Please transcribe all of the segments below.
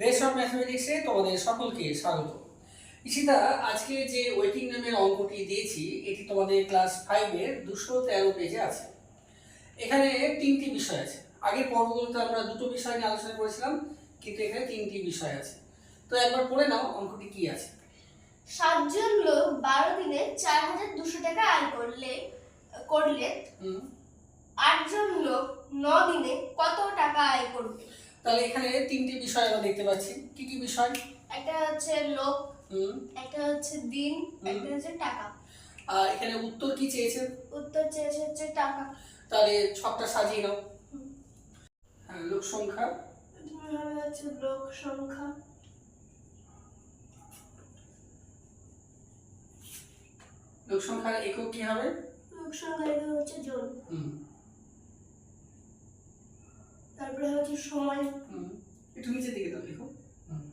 Base of ম্যাথমেটিক্সে তোমাদের সকলকে স্বাগত। ঈশিতা আজকে যে ওয়েটিং নামের অঙ্কটি দিয়েছি এটি তোমাদের ক্লাস ফাইভের দুশো তেরো পেজে আছে। এখানে তিনটি বিষয় আছে। আগের পর্বগুলোতে আমরা দুটো বিষয় নিয়ে আলোচনা করেছিলাম কিন্তু এখানে তিনটি বিষয় আছে। তো একবার পড়ে নাও অঙ্কটি কি আছে। সাতজন লোক বারো দিনে চার হাজার দুশো টাকা আয় করলে করলে হুম। আটজন লোক ন দিনে কত টাকা আয় করবে? তাহলে এখানে তিনটি বিষয় আমরা দেখতে পাচ্ছি। কি কি বিষয়? একটা হচ্ছে লোক একটা হচ্ছে দিন একটা হচ্ছে টাকা। আর এখানে উত্তর কি চেয়েছে? উত্তর চেয়েছে হচ্ছে টাকা। তাহলে ছকটা সাজিয়ে নাও। হ্যাঁ লোক সংখ্যা। হচ্ছে লোক সংখ্যা। লোক সংখ্যার একক কি হবে? লোক সংখ্যা এটা হচ্ছে জন। হুম। তারপরে হচ্ছে সময়। একটু নিচের দিকে দাও লিখো হুম।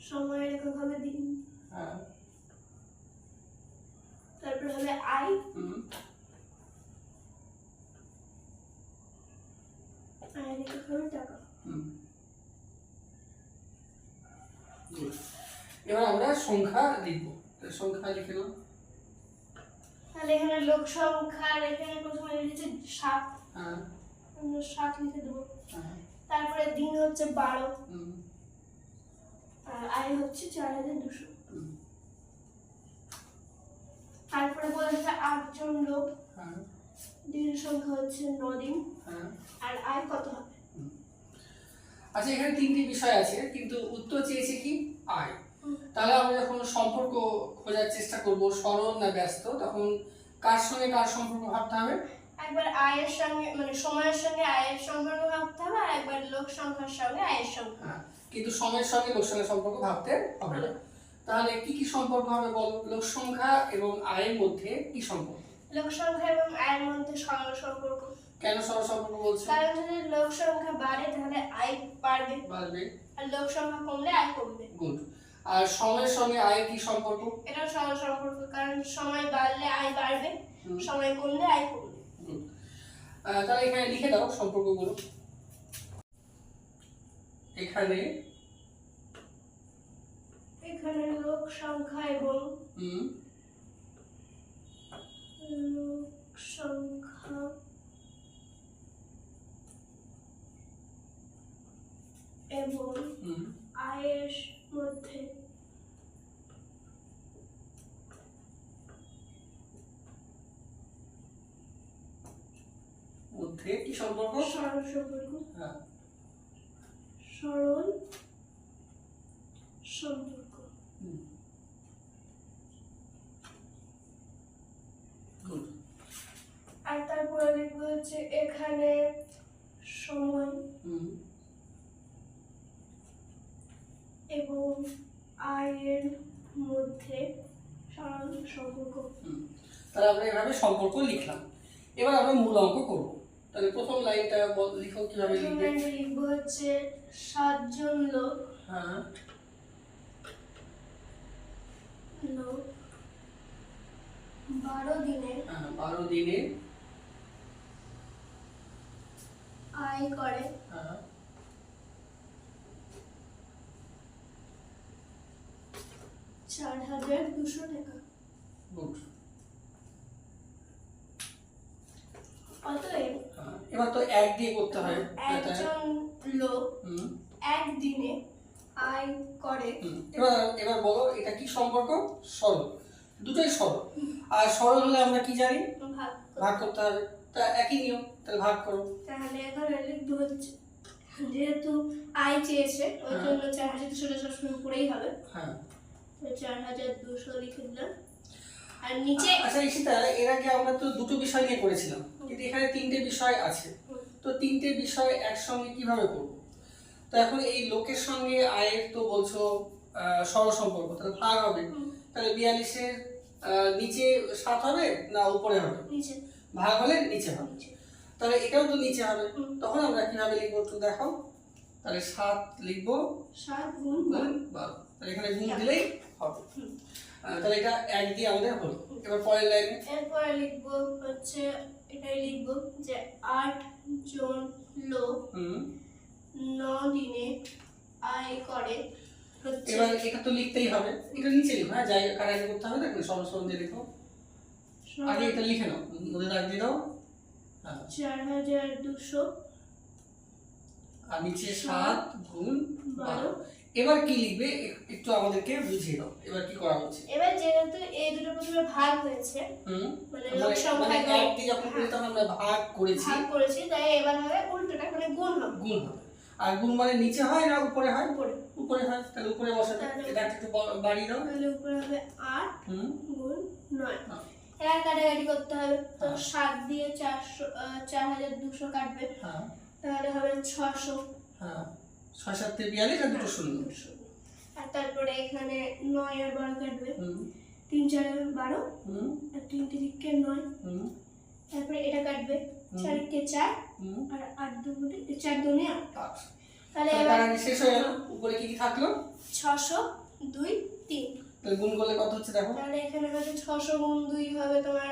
সময়ের একক হবে দিন। হ্যাঁ। তারপরে হবে আয়। হুম। আয়ের একক হবে টাকা. এবার আমরা সংখ্যা লিখব। সংখ্যা লিখে নাও। তাহলে এখানে লোক সংখ্যার এখানে প্রথমে সাত। সাত লিখে দেবো। তারপরে দিন হচ্ছে বারো। আর আয় হচ্ছে চার হাজার দুশো। তারপরে বলেছে আটজন লোক। দিনের সংখ্যা হচ্ছে দিন। আর আয় কত হবে? আচ্ছা এখানে তিনটি বিষয় আছে, কিন্তু উত্তর চেয়েছে কি? আয়। তাহলে আমরা যখন সম্পর্ক খোঁজার চেষ্টা করব সরল না ব্যস্ত তখন কার সঙ্গে কার সম্পর্ক ভাবতে হবে? একবার আয়ের সঙ্গে মানে সময়ের সঙ্গে আয়ের সম্পর্ক ভাবতে হবে আর একবার লোক সংখ্যার সঙ্গে আয়ের সংখ্যা কিন্তু সময়ের সঙ্গে লোক সঙ্গে সম্পর্ক ভাবতে হবে না। তাহলে কি কি সম্পর্ক হবে বল? লোক সংখ্যা এবং আয়ের মধ্যে কি সম্পর্ক? লোক সংখ্যা এবং আয়ের মধ্যে সরল সম্পর্ক। কেন সরল সম্পর্ক বলছো? কারণ যদি লোক সংখ্যা বাড়ে তাহলে আয় বাড়বে। বাড়বে। আর লোক সংখ্যা কমলে আয় কমবে। গুড। আর সময়ের সঙ্গে আয়ের কি সম্পর্ক? এটাও সরল সম্পর্ক কারণ সময় বাড়লে আয় বাড়বে সময় কমলে আয় কমবে। তাহলে এখানে লিখে দাও সম্পর্কগুলো। এখানে এখানে লোক সংখ্যা এবং লোক সংখ্যা এবং আয়ের মধ্যে মধ্যে কি সম্পর্ক? সরল সম্পর্ক। হ্যাঁ। সরল সম্পর্ক। আর তারপরে লিখব হচ্ছে এখানে সময় হুম। এবং আয়ের মধ্যে সরল সম্পর্ক। হুম। তাহলে আমরা এভাবে সম্পর্ক লিখলাম। এবার আমরা মূল অঙ্ক করব। তাহলে প্রথম লাইনটা লিখো কীভাবে লিখবে? লাইনে লিখব হচ্ছে সাতজন লোক। হ্যাঁ। লোক বারো দিনে হ্যাঁ, বারো দিনে আয় করে। হ্যাঁ। চার হাজার দুশো টাকা। গুড অতএব হ্যাঁ, এবার তো এক দিয়ে করতে হয়। একজন লোক হুম। একদিনে আয় করে। এবার এবার বলো এটা কি সম্পর্ক? সরল। দুটোই সরল। আর সরল হলে আমরা কি জানি? ভাগ করতে হবে। তা একই নিয়ম তাহলে ভাগ করো। তাহলে এখানে যেহেতু আয় চেয়েছে ওই হ্যাঁ। জন্য চার হাজার দুশো সবসময় উপরেই হবে। হ্যাঁ। চার হাজার দুশো লিখে দিলাম। আর নিচে আচ্ছা ঈশিতা এর আগে আমরা তো দুটো বিষয় নিয়ে করেছিলাম কিন্তু এখানে তিনটে বিষয় আছে। তো তিনটে বিষয় একসঙ্গে কীভাবে করব? তো এখন এই লোকের সঙ্গে আয়ের তো বলছো সরল সম্পর্ক তাহলে ভাগ হবে। তাহলে বিয়াল্লিশের নিচে সাত হবে না উপরে হবে? ভাগ হলে নিচে হবে। তাহলে এটাও তো নিচে হবে। তখন আমরা কীভাবে লিখব একটু দেখো। তাহলে সাত লিখব সাত গুণ গুণ বারো। তাহলে এখানে গুণ দিলেই হবে। তাহলে এটা এক দিয়ে আমাদের হলো। এবার পরের লাইনে এরপরে লিখব হচ্ছে এটাই লিখব যে আট জন লোক ন দিনে আয় করে এবার এটা তো লিখতেই হবে। এটা নিচে লিখো হ্যাঁ যাই কাটাকাটি করতে হবে দেখো সরল দিয়ে লিখো। আগে এটা লিখে নাও মধ্যে দাগ দিয়ে দাও। চার হাজার দুশো আর নিচে সাত গুণ বারো। এবার কি লিখবে? একটু আমাদেরকে বুঝিয়ে দাও। এবার কি করা হচ্ছে? এবার যেহেতু এই দুটো প্রথমে ভাগ হয়েছে মানে মানে লোক মানে সংখ্যা এক দিয়ে যখন করি তখন আমরা ভাগ করেছি। ভাগ করেছি তাই এবার হবে উল্টোটা মানে গুণ হবে। গুণ হবে। আর গুণ মানে নিচে হয় না উপরে হয়? উপরে। উপরে হয় তাহলে উপরে বসাতে এটা একটু বাড়িয়ে দাও। তাহলে উপরে হবে আট হুম? গুণ নয়। হ্যাঁ। এবার কাটাকাটি করতে হবে। তো হ্যাঁ। সাত দিয়ে চারশো আহ, চার হাজার দুশো কাটবে। হ্যাঁ। তাহলে হবে ছশো। হ্যাঁ। ছয় সাত বিয়াল্লিশ আর দুটো শূন্য। আর তারপরে এখানে নয় আর বারো কাটবে। তিন চার বারো। আর তিন তিরিকে নয়। তারপরে এটা কাটবে। হুম। চার। আর আট দুগুণে চার দুনে আট। তাহলে এবার শেষ হয়ে গেল। উপরে কি কি থাকল? ছশো দুই তিন। তাহলে গুণ করলে কত হচ্ছে দেখো? তাহলে এখানে হবে ছশো গুণ দুই হবে তোমার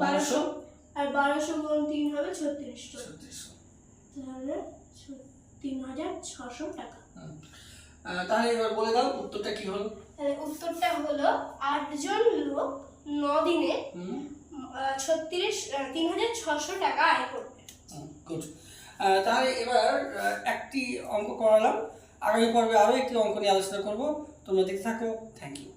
বারোশো। আর বারোশো গুণ তিন হবে ছত্রিশশো। ছত্রিশশো। তাহলে তিন হাজার ছশো টাকা। তাহলে এবার বলে দাও উত্তরটা কি হলো? তাহলে উত্তরটা হলো আটজন লোক দিনে ছত্রিশ তিন হাজার ছশো টাকা আয় করবে। গুড তাহলে এবার একটি অঙ্ক করালাম। আগামী পর্বে আরও একটি অঙ্ক নিয়ে আলোচনা করব। তোমরা দেখতে থাকো। Thank you